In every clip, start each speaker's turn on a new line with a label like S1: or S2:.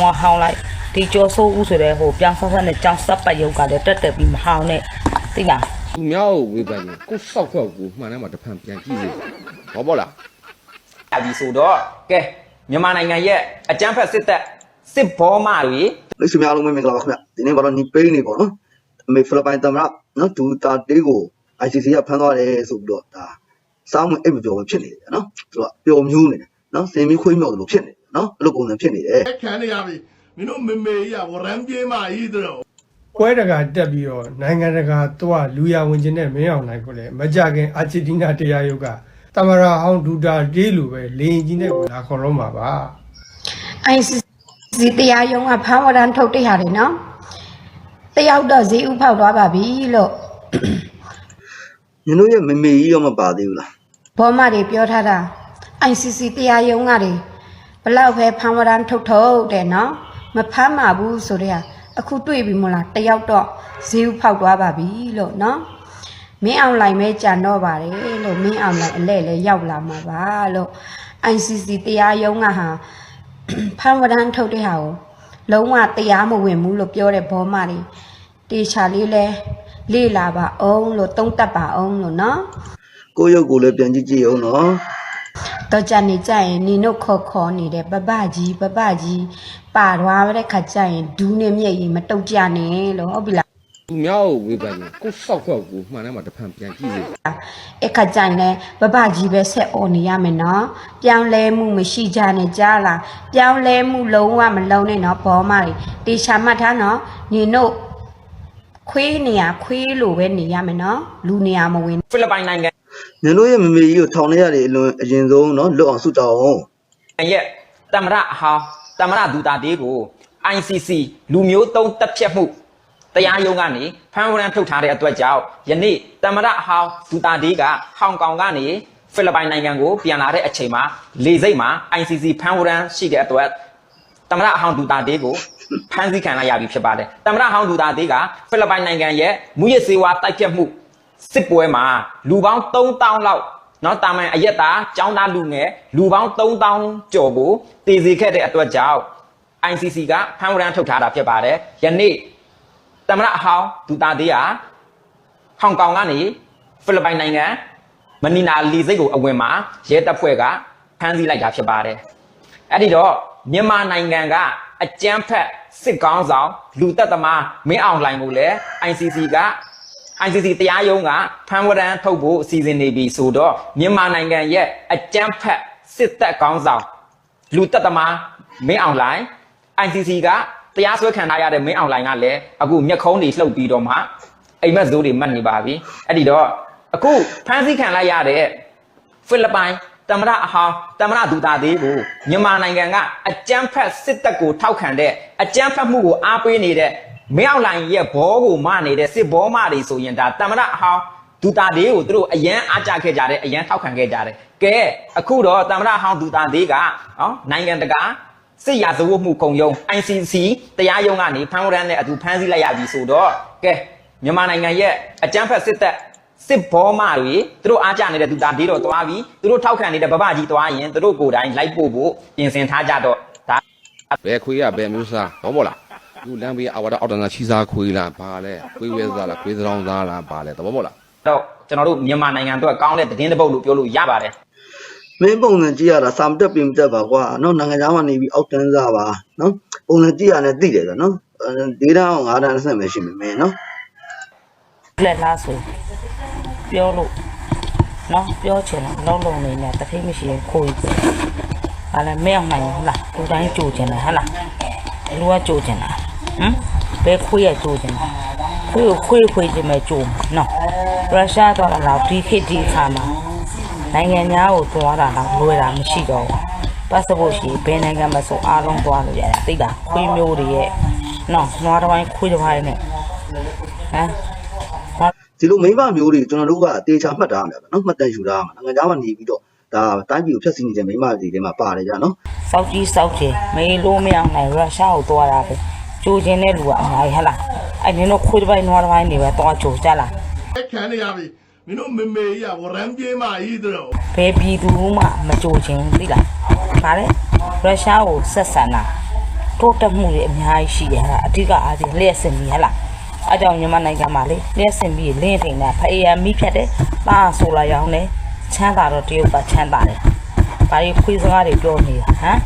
S1: ဟောဟောင်းလိုက်ဒီကျော်ဆိုးဦးဆိုတဲ့ဟိုပြောင်းဆက်ဆက်နဲ့ကြောင်းဆက်ပတ်ရုပ်ကလည်းတက်တက်ပြီးမဟောင်းနဲ့သိလား
S2: သူများကိုဝေဖန်ရင်ကိုယ်ဆောက်ခွက်ကိုမှန်တယ်မှာတစ်ဖန်ပြန်ကြည့်စေဟောပေါ့လား
S3: အပြီဆိုတော့ကဲမြန်မာနိုင်ငံရဲ့အကြမ်းဖက်စစ်တပ်စစ်ဘောမတွေ
S4: မိတ်ဆွေများအားလုံးပဲမင်္ဂလာပါခင်ဗျဒီနေ့ကတော့ညီပိန်းနေပေါ့နော်အမေဖိလစ်ပိုင်သမ္မတနော်ဒူတာတေးကို ICC ကဖမ်းသွားတယ်ဆိုပြီးတော့ဒါစောင်းမအိပ်မပြောဘူးဖြစ်နေတယ်နော်သူကပျော်မြူးနေတယ်နော်စင်မီခွေးမြောက်လို့ဖြစ်နေတယ် နော်အဲ့လိုပုံစံဖြစ်နေတယ်
S5: ခံနေရပြီမင်းတို့မေမေကြီးကဝရမ်းပြေးမကြီးတို့
S6: ပွဲတကာတက်ပြီးတော့နိုင်ငံတကာတော့လူရဝင်ခြင်းနဲ့မင်းအောင်နိုင်ကိုလည်းမကြခင်အာဂျင်တီးနားတရားရုပ်ကတမရာဟောင်းဒူတာဒေးလိုပဲလေရင်ကြီးနဲ့ကိုလာခေါ်တော့မှာပါ
S7: ICC တရားရုံးကဖမ်းဝရမ်းထုတ်တဲ့ဟာတွေနော်တယောက်တော့ဈေးဥဖောက်သွားပါပြီလို့
S4: ညီတို့ရဲ့မမေကြီးရောမပါသေးဘူးလား
S7: ဘောမတွေပြောထားတာ ICC တရားရုံးကတွေ ဘလောက်ပဲဖမ်းဝရမ်းထုတ်ထုတ်တယ်နော်မဖမ်းပါဘူးဆိုတဲ့ဟာအခုတွေ့ပြီမလားတယောက်တော့ဈေးဥဖောက်သွားပါပြီလို့နော်မင်းအောင်လိုက်မဲကြံတော့ပါတယ်လို့မင်းအောင်လိုက်အလဲလဲရောက်လာမှာပါလို့ ICC တရားရုံးကဟာဖမ်းဝရမ်းထုတ်တဲ့ဟာကိုလုံးဝတရားမဝင်ဘူးလို့ပြောတဲ့ဘောမတွေတေချာလေးလဲလေ့လာပါအောင်လို့သုံးတတ်ပါအောင်လို့နော်
S4: ကိုယ့်ရုပ်ကိုလည်းပြန်ကြည့်ကြည့်အောင်နော်
S7: တော့ကြနေကြရင်နင်တို့ခေါ်ခေါ်နေတဲ့ပပကြီးပပကြီးပါသွားတဲ့ခါကျရင်ဒူးနဲ့မြက်ရင်မတုတ်ကြနဲ့လို့ဟုတ်ပြီလား
S2: သူများကိုဝေဖန်ရင်ကိုယ်ဆောက်ခွက်ကိုမှန်တယ်မှာတစ်ဖန်ပြန်ကြည့်စေ
S7: အခါကျရင်လည်းပပကြီးပဲဆက်អော်နေရမယ်နော်ပြောင်းလဲမှုမရှိကြနဲ့ကြားလားပြောင်းလဲမှုလုံးဝမလုံးနဲ့နော်ဘောမတွေတေချာမှတ်ထားနော်နင်တို့ခွေးနေရခွေးလိုပဲနေရမယ်နော်လူနေရမဝင်
S3: ဖိလစ်ပိုင်နိုင်ငံ
S4: ညီတို့ရဲ့မမေကြီးကိုထောင်ထဲရတယ်အလွန်အရင်ဆုံးနော်လွတ်အောင်ဆုတောင်းအောင်
S3: ရဲ့တမရအဟောင်းတမရဒူတာတေးကို ICC လူမျိုးတုံးတပ်ဖြတ်မှုတရားရုံးကနေဖမ်းဝရမ်းထုတ်ထားတဲ့အတွက်ကြောင့်ယနေ့တမရအဟောင်းဒူတာတေးကဟောင်ကောင်ကနေဖိလစ်ပိုင်နိုင်ငံကိုပြန်လာတဲ့အချိန်မှာလေစိတ်မှာ ICC ဖမ်းဝရမ်းရှိတဲ့အတွက်တမရအဟောင်းဒူတာတေးကိုဖမ်းဆီးခံလိုက်ရပြီဖြစ်ပါတယ်တမရအဟောင်းဒူတာတေးကဖိလစ်ပိုင်နိုင်ငံရဲ့မူရစ်စေဝါတိုက်ဖြတ်မှု စစ်ပွဲမှာလူပေါင်း3000လောက်နော်တာမန်အယက်သားចောင်းသားလူငယ်လူပေါင်း3000ကျော်ကိုတည်စေခဲ့တဲ့အတွက်ကြောင့် ICC ကဖမ်းဝရမ်းထုတ်ထားတာဖြစ်ပါတယ်ယနေ့တမရအဟောင်းဒူတာသေးဟာဟောင်ကောင်ကနေဖိလစ်ပိုင်နိုင်ငံမနီနာလီစိတ်ကိုအဝင်မှာရဲတပ်ဖွဲ့ကဖမ်းဆီးလိုက်တာဖြစ်ပါတယ်အဲ့ဒီတော့မြန်မာနိုင်ငံကအကြမ်းဖက်စစ်ကောင်းဆောင်လူသက်သမားမင်းအောင်လှိုင်ကိုလည်း ICC က ICC တရားရုံးကဖမ်းဝရမ်းထုတ်ဖို့အစီအစဉ်နေပြီဆိုတော့မြန်မာနိုင်ငံရဲ့အကြမ်းဖက်စစ်တပ်ကောင်းဆောင်လူတက်သမားမင်းအောင်လှိုင် ICC ကတရားစွဲခံထားရတဲ့မင်းအောင်လှိုင်ကလည်းအခုမျက်ခုံးတွေလှုပ်ပြီးတော့မှအိမ်မက်ဇိုးတွေမှတ်နေပါပြီအဲ့ဒီတော့အခုဖမ်းဆီးခံလိုက်ရတဲ့ဖိလစ်ပိုင်တမရအဟောင်းတမရဒူတာသေးကိုမြန်မာနိုင်ငံကအကြမ်းဖက်စစ်တပ်ကိုထောက်ခံတဲ့အကြမ်းဖက်မှုကိုအားပေးနေတဲ့ မင်းအောင်လှိုင်ရဲ့ဘောကိုမနေတဲ့စစ်ဘောမတွေဆိုရင်ဒါတမရအဟောင်းဒူတာဒေးကိုသူတို့အရန်အားကြခဲ့ကြတယ်အရန်ထောက်ခံခဲ့ကြတယ်ကဲအခုတော့တမရအဟောင်းဒူတာဒေးကနော်နိုင်ငံတကာစစ်ရာဇဝတ်မှုခုံရုံး ICC တရားရုံးကနေဖမ်းဝရမ်းနဲ့အတူဖမ်းဆီးလိုက်ရပြီဆိုတော့ကဲမြန်မာနိုင်ငံရဲ့အကြမ်းဖက်စစ်တပ်စစ်ဘောမတွေသူတို့အားကြနေတဲ့ဒူတာဒေးတော့သွားပြီသူတို့ထောက်ခံနေတဲ့ဗဗကြီးသွားရင်သူတို့ကိုယ်တိုင်လိုက်ပို့ဖို့ပြင်ဆင်ထားကြတော့ဒါ
S2: ဘယ်ခွေးကဘယ်မျိုးစားဟောပေါ့လား သူလမ်းဘေးအဝါဒအောက်တန်းကချီစားခွေးလားဘာလဲခွေးဝဲစားလားခွေးစရောင်းစားလားဘာလဲသဘောပေါက်လား
S3: တော့ကျွန်တော်တို့မြန်မာနိုင်ငံအတွက်ကောင်းတဲ့သတင်းတစ်ပုဒ်လို့ပြောလို့ရပါတယ်
S4: မင်းပုံစံကြည့်ရတာစာမတက်ပြင်မတက်ပါကွာနော်နိုင်ငံသားမှနေပြီးအောက်တန်းစားပါနော်ပုံစံကြည့်ရတဲ့သိတယ်ကနော်ဒေတာအောင်၅တန်းဆက်မယ်ရှိမယ်မင်းနော်
S1: လက်လားဆိုပြောလို့နော်ပြောချင်တယ်လုံးလုံးနေနဲ့တထိတ်မရှိရင်ခိုးပြီးဟာလည်းမင်းအောင်နိုင်ဘူးလားလူတိုင်းကြိုချင်တယ်ဟဟလားလူကကြိုချင်တာ ဟမ်ဘယ်ခွေးရကြိုချင်တာခွေးကိုခွေးခွေးချင်မဲ့ကြိုမှာနော်ရုရှားတော့လာဒီခေတ်ဒီခါမှာနိုင်ငံသားကိုသွားတာတော့လွယ်တာမရှိတော့ဘူးပတ်စပို့ရှိဘယ်နိုင်ငံမှာဆိုအားလုံးသွားလို့ရတယ်သိတာခွေးမျိုးတွေရဲ့နော်နွားတစ်ပိုင်းခွေးတစ်ပိုင်းနဲ့ဟမ်
S4: ဒီလိုမိမမျိုးတွေကျွန်တော်တို့ကတေချာမှတ်ထားရမှာပဲနော်မှတ်တမ်းယူထားရမှာနိုင်ငံသားမှနေပြီးတော့ဒါတိုင်းပြည်ကိုဖျက်ဆီးနေတဲ့မိမတွေထဲမှာပါတယ်ကြနော်
S1: စောက်ကြီးစောက်ကြီးမေးလို့မရအောင်နိုင်ရုရှားကိုသွားတာပဲ ကြိုခြင်းတဲ့လူကအများကြီးဟဟလားအဲ့နင်တို့ခွေးတစ်ပိုင်းနွားတစ်ပိုင်းနေပဲသွားကြိုကြလား
S5: ခံနေရပြီမင်းတို့မေမေကြီးကဝရမ်းပြေးမကြီးတို့
S1: ဘယ်ပြည်သူမှမကြိုခြင်းသိလားဗါလဲရုရှားကိုဆက်ဆံတာတိုးတက်မှုတွေအများကြီးရှိတယ်ဟာအဓိကအားဖြင့်လျှက်စင်ပြီးဟလားအဲကြောင့်မြန်မာနိုင်ငံမှာလေလျှက်စင်ပြီးလင်းထိန်တာဖအေးရမိဖြတ်တယ်တာဆိုလာရောင်းတယ်ချမ်းသာတော့တရုတ်ကချမ်းသာတယ်ဘာလို့ခွေးစကားတွေပြောနေတာဟမ်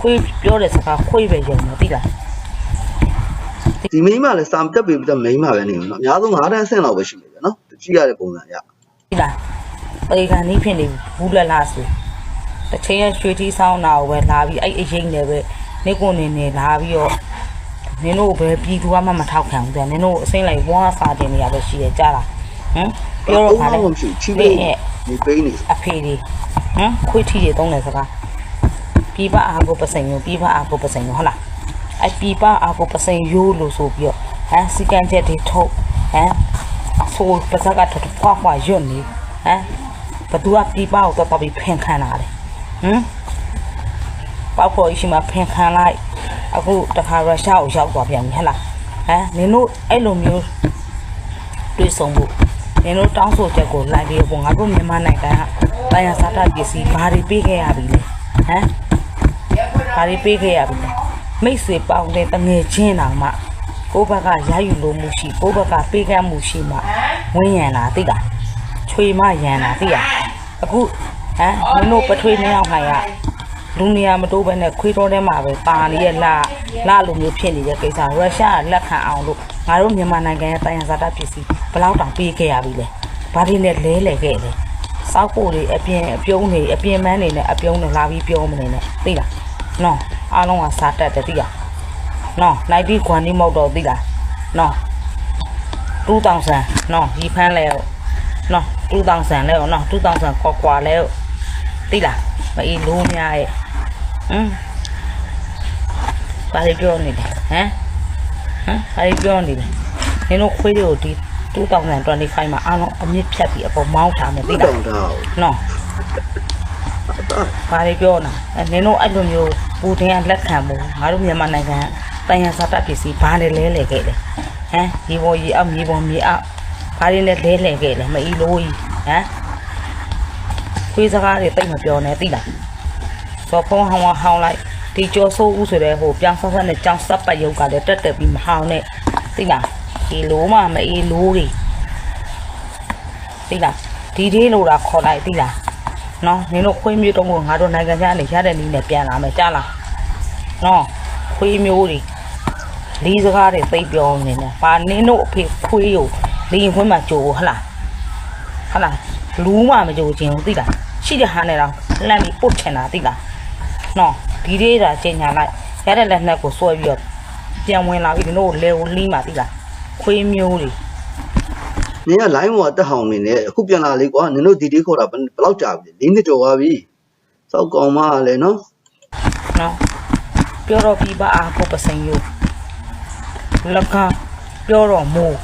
S1: ခွေးပြောတဲ့စကားခွေးပဲယုံတယ်သိလား
S4: ဒီမိန်းမလည်းစာမတက်ပြီပြမိန်းမပဲနေမှာနော်အများဆုံး9တန်းအဆင့်လောက်ပဲရှိနေတယ်နော်ကြည့်ရတဲ့ပုံစံရ
S1: ဒီလားပေကန်နီးဖြစ်နေဘူးလက်လားဆိုတစ်ချိန်ရရွှေတီးဆောင်းတာကိုပဲလာပြီးအဲ့အရင်နဲ့ပဲနေကိုနေနေလာပြီးတော့နင်တို့ပဲပြည်သူကမှမထောက်ခံဘူးတဲ့နင်တို့အစိမ့်လိုက်ဘွားစာတင်နေရပဲရှိရကြလားဟမ်ပြောတော့ခါလေ
S4: မရှိချီပေးနေပေးနေ
S1: အဖေတွေဟမ်ခွေးထီတွေတုံးတယ်စကားပြပအားကိုပစိန်ရောပြပအားကိုပစိန်ရောဟုတ်လား အဲ့ပြပအားကိုပစိန်ရိုးလို့ဆိုပြီးတော့ဟမ်စီကန်ချက်တွေထုတ်ဟမ်ဆိုပစကထထဖွားဖွားရွတ်နေဟမ်ဘသူကပြပကိုတော့တော့ပြီးဖင်ခံလာတယ်ဟမ်ပေါက်ဖို့ရှိမှဖင်ခံလိုက်အခုတခါရုရှားကိုရောက်သွားပြန်ပြီဟဲ့လားဟမ်နင်တို့အဲ့လိုမျိုးတွေ့ဆုံဖို့နင်တို့တောင်းဆိုချက်ကိုလိုက်ပြီးပေါ့ငါတို့မြန်မာနိုင်ငံကတိုင်းရစာတပစ္စည်းဘာတွေပေးခဲ့ရပြီလဲဟမ်ဘာတွေပေးခဲ့ရပြီလဲ မိတ်ဆွေပေါင်းတဲ့တငယ်ချင်းတောင်မှကိုယ့်ဘက်ကရယူလို့မှုရှိကိုယ့်ဘက်ကပေးကမ်းမှုရှိမှဝင်းရံတာသိလားချွေမရံတာသိလားအခုဟမ်နင်တို့ပထွေးနေအောင်ခိုင်ကလူနေရာမတိုးဘဲနဲ့ခွေးတော်ထဲမှာပဲပါနေရဲ့လာလာလိုမျိုးဖြစ်နေတဲ့ကိစ္စရုရှားကလက်ခံအောင်လို့ငါတို့မြန်မာနိုင်ငံရဲ့တိုင်းရဇာတပစ္စည်းဘယ်လောက်တောင်ပေးခဲ့ရပြီလဲဘာတွေနဲ့လဲလဲခဲ့လဲစောက်ဖို့တွေအပြင်အပြုံးတွေအပြင်မန်းတွေနဲ့အပြုံးတွေလာပြီးပြောမနေနဲ့သိလားနော် အားလုံးကစားတတ်တယ်သိလားနော်90ခွန်ဒီမဟုတ်တော့သိလားနော်2000နော်ဒီဖန်းလဲနော်2000လဲနော်2000ကွာကွာလဲသိလားမအေးလို့များရဲ့ဟမ်ဘာလို့ပြောနေလဲဟမ်ဟမ်ဘာလို့ပြောနေလဲနင်တို့ခွေးတွေကိုဒီ2025မှာအားလုံးအမြင့်ဖြတ်ပြီးအပေါ်မောင်းထားမယ်သိ
S4: တိ
S1: လား
S4: တောင်တော့
S1: နော်ဘာလို့ပြောနေအဲနင်တို့အဲ့လိုမျိုး ပူတင်ကလက်ခံမှုငါတို့မြန်မာနိုင်ငံတန်ရစာတပစ္စည်းဘာနဲ့လဲလဲခဲ့လဲဟမ်ဒီဘောကြီးအောက်မြေပေါ်မြေအောက်ဘာတွေနဲ့လဲလဲခဲ့လဲမအီလို့ကြီးဟမ်ခွေးစကားတွေတိတ်မပြောနဲ့သိလားစောဖုံးဟောင်းဟောင်းလိုက်ဒီကျော်ဆိုးဦးဆိုတဲ့ဟိုပြောင်းဆက်ဆက်နဲ့ကြောင်းဆက်ပတ်ရုပ်ကလည်းတက်တက်ပြီးမဟောင်းနဲ့သိလားဒီလိုမှမအေးလို့တွေသိလားဒီဒီလိုတာခေါ်လိုက်သိလား နော်နင်တို့ခွေးမျိုးတုံးကိုငါတို့နိုင်ငံခြားနေရတဲ့နည်းနဲ့ပြန်လာမယ်ကြားလားနော်ခွေးမျိုးတွေလေးစကားတွေသိပ်ပြောနေတယ်။ဘာနင်းတို့အဖေခွေးကိုလင်းခွင်းမှာကြိုဟလားဟလားလူးမှမကြိုခြင်းဘူးသိလားရှိတဲ့ဟာနဲ့တော့လှမ်းပြီးပုတ်ချင်တာသိလားနော်ဒီလေးတာကျင်ညာလိုက်ရတဲ့လက်နက်ကိုဆွဲပြီးတော့ပြန်ဝင်လာပြီးဒီတို့လေကိုလှီးမှသိလားခွေးမျိုးတွေ
S4: နင်က line ပေါ်တက်ဟောင်းနေတယ်အခုပြန်လာလေကွာနင်တို့ဒီဒီခေါ်တာဘယ်ဘယ်လောက်ကြာပြီလဲ၄နှစ်ကျော်သွားပြီစောက်ကောင်မလည်းနော်
S1: နော်ပြောတော့ပြီးပါအားကိုပစိန်ယိုလက်ကပြောတော့မိုး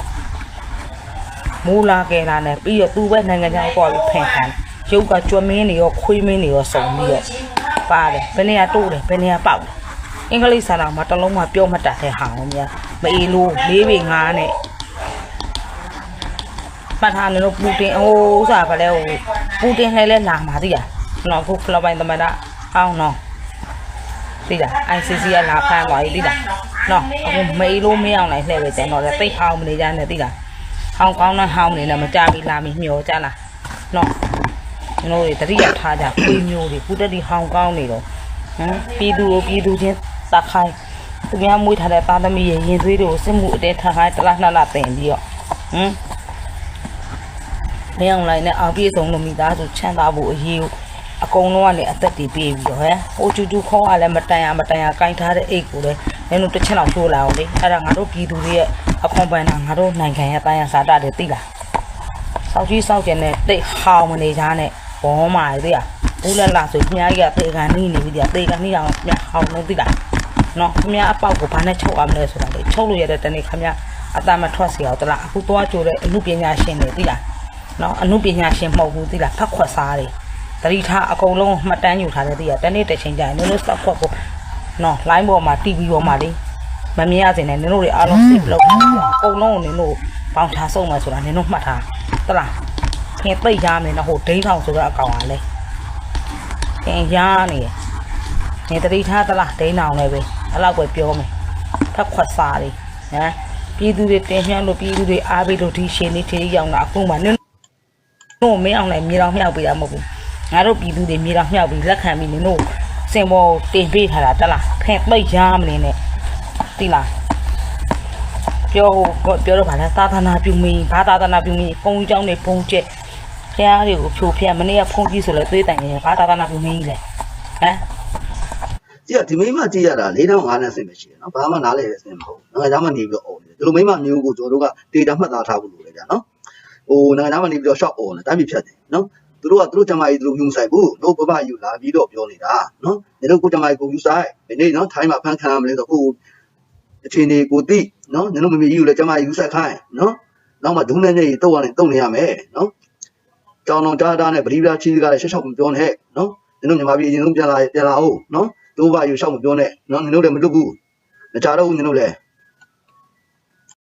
S1: မိုးလာခဲ့လာနဲ့ပြီးတော့သူ့ပဲနိုင်ငံခြားပေါ်ပြီးဖန်ခံရုပ်ကကြွမင်းတွေရောခွေးမင်းတွေရောစုံပြီးတော့ပါတယ်ဘယ်နေရာတိုးတယ်ဘယ်နေရာပေါက်တယ်အင်္ဂလိပ်စာတော်မှာတစ်လုံးမှပြောမတတ်တဲ့ဟာအောင်များမအေးလို့၄ပေ၅နဲ့မှ တ်ထားနေလို့ပူတင်ဟိုဥစားဗလဲဟိုပူတင်လည်းလဲလာမှာသိလားနော်ခုဖလပိုင်းသမဒအောင်နော်သိလား ICC ကလာဖမ်းသွားပြီသိလားနော်အခုမေးလို့မရအောင်လိုက်လှည့်ပဲကျန်တော့တယ်တိတ်ဟောင်းမနေကြနဲ့သိလားဟောင်းကောင်းနဲ့ဟောင်းနေနဲ့မကြပြီလာပြီမျောကြလားနော်ကျွန်တော်တို့တတိယထားကြခွေးမျိုးတွေကုတတိဟောင်းကောင်းနေတော့ဟမ်ပြည်သူကိုပြည်သူချင်းစခိုင်းသူများမွေးထားတဲ့သားသမီးရဲ့ရင်သွေးတွေကိုစစ်မှုအတဲထားခိုင်းတလားနှစ်လားတင်ပြီးတော့ဟမ် မင်းအောင်လိုက်နဲ့အောင်ပြေဆုံးလို့မိသားစုချမ်းသာဖို့အရေးကိုအကုန်လုံးကလည်းအသက်တည်ပြေးပြီးတော့ဟဲ့ဟိုကျူကျူခေါင်းကလည်းမတန်ရမတန်ရကင်ထားတဲ့အိတ်ကိုလည်းနင်တို့တစ်ချက်လောက်ချိုးလာအောင်လေအဲ့ဒါငါတို့ပြည်သူတွေရဲ့အခွန်ပန်တာငါတို့နိုင်ငံရဲ့တိုင်းရစာတတွေသိလားစောက်ကြီးစောက်ကျင်တဲ့တိတ်ဟောင်းမနေကြနဲ့ဘောမာတွေသိလားဦးလက်လာဆိုမြားကြီးကသေကန်နီးနေပြီတဲ့သေကန်နီးအောင်မြဟောင်းနေသိလားနော်ခမရအပေါက်ကိုဘာနဲ့ချုပ်အောင်လဲဆိုတာလေချုပ်လို့ရတဲ့တနေ့ခမရအတမထွက်စီအောင်တလားအခုသွားကြိုတဲ့အမှုပညာရှင်တွေသိလား နော်အမှုပညာရှင်မဟုတ်ဘူးသိလားဖတ်ခွက်စားတယ်တတိထားအကုန်လုံးမှတ်တမ်းယူထားတယ်သိရတနေ့တစ်ချိန်ကျရင်နင်တို့စက်ခွက်ကိုနော် line ပေါ်မှာ TV ပေါ်မှာလေမမြင်ရစင်နဲ့နင်တို့တွေအားလုံးစိတ်လောက်အကုန်လုံးကိုနင်တို့ပေါင်ထားဆုံးမယ်ဆိုတာနင်တို့မှတ်ထားသလားခင်ပိတ်ရမယ်နော်ဟိုဒိန်းထောင်ဆိုတဲ့အကောင်ကလည်းခင်ရနေတယ်နေတတိထားသလားဒိန်းထောင်လည်းပဲဟအဲ့လောက်ပဲပြောမယ်ဖက်ခွက်စားတွေဟမ်ပြည်သူတွေတင်မြှောက်လို့ပြည်သူတွေအားပေးလို့ဒီရှင်နေထေးရောက်တာအခုမှ နင်တို့မင်းအောင်လည်းမြေတော်မြောက်ပေးတာမဟုတ်ဘူးငါတို့ပြည်သူတွေမြေတော်မြောက်ပြီးလက်ခံပြီးနင်တို့စင်ဘောတင်ပေးထားတာတက်လားဖင်ပိတ်ရမနေနဲ့တိလားပြောဟိုပြောတော့ဗာလဲသာသနာပြုမင်းဘာသာသနာပြုမင်းပုံကြောင်းနေပုံကျက်ဖះတွေကိုဖြိုဖះမနေ့ကဖုန်ကြီးဆိုလဲသွေးတိုင်နေဘာသာသနာပြုမင်းကြီးလဲဟမ်
S4: ကြည့်ရဒီမိမကြည့်ရတာ၄တောင်၅နဲ့ဆင်မရှိတယ်နော်ဘာမှနားလဲဆင်မဟုတ်ဘူးနိုင်ငံသားမှနေပြီးတော့អော်နေတယ်ဒီလိုမိမမျိုးကိုကျွန်တော်တို့ကဒေတာမှတ်သားထားဖို့လိုတယ်ဗျာနော် ဟိုနိုင်ငံသားမှနေပြီးတော့ shop អော်နေတိုင်းပြည်ဖြတ်တယ်နော်သူတို့ကသူတို့ဂျမိုင်းသူတို့ယူဆိုင်ဘူးတို့ဘဘယူလာပြီးတော့ပြောနေတာနော်ဒီလိုကိုဂျမိုင်းကိုယူဆိုင်ဒီနေ့နော်ထိုင်းမှာဖန်ခံရမလဲဆိုကိုအချင်းဒီကိုတိနော်ညလုံးမမေကြီးကိုလည်းဂျမိုင်းယူဆိုင်ခိုင်းနော်နောက်မှဒုနဲ့နေတုတ်ရနေတုတ်နေရမယ်နော်ကြောင်တော်ကြားတာနဲ့ဗလီဗလာချီကလည်းရှက်ရှောက်မပြောနဲ့နော်ညလုံးမြန်မာပြည်အရင်ဆုံးပြန်လာပြန်လာအောင်နော်တို့ဘာယူရှောက်မပြောနဲ့နော်ညလုံးလည်းမလွတ်ဘူးမကြတော့ဘူးညလုံးလည်း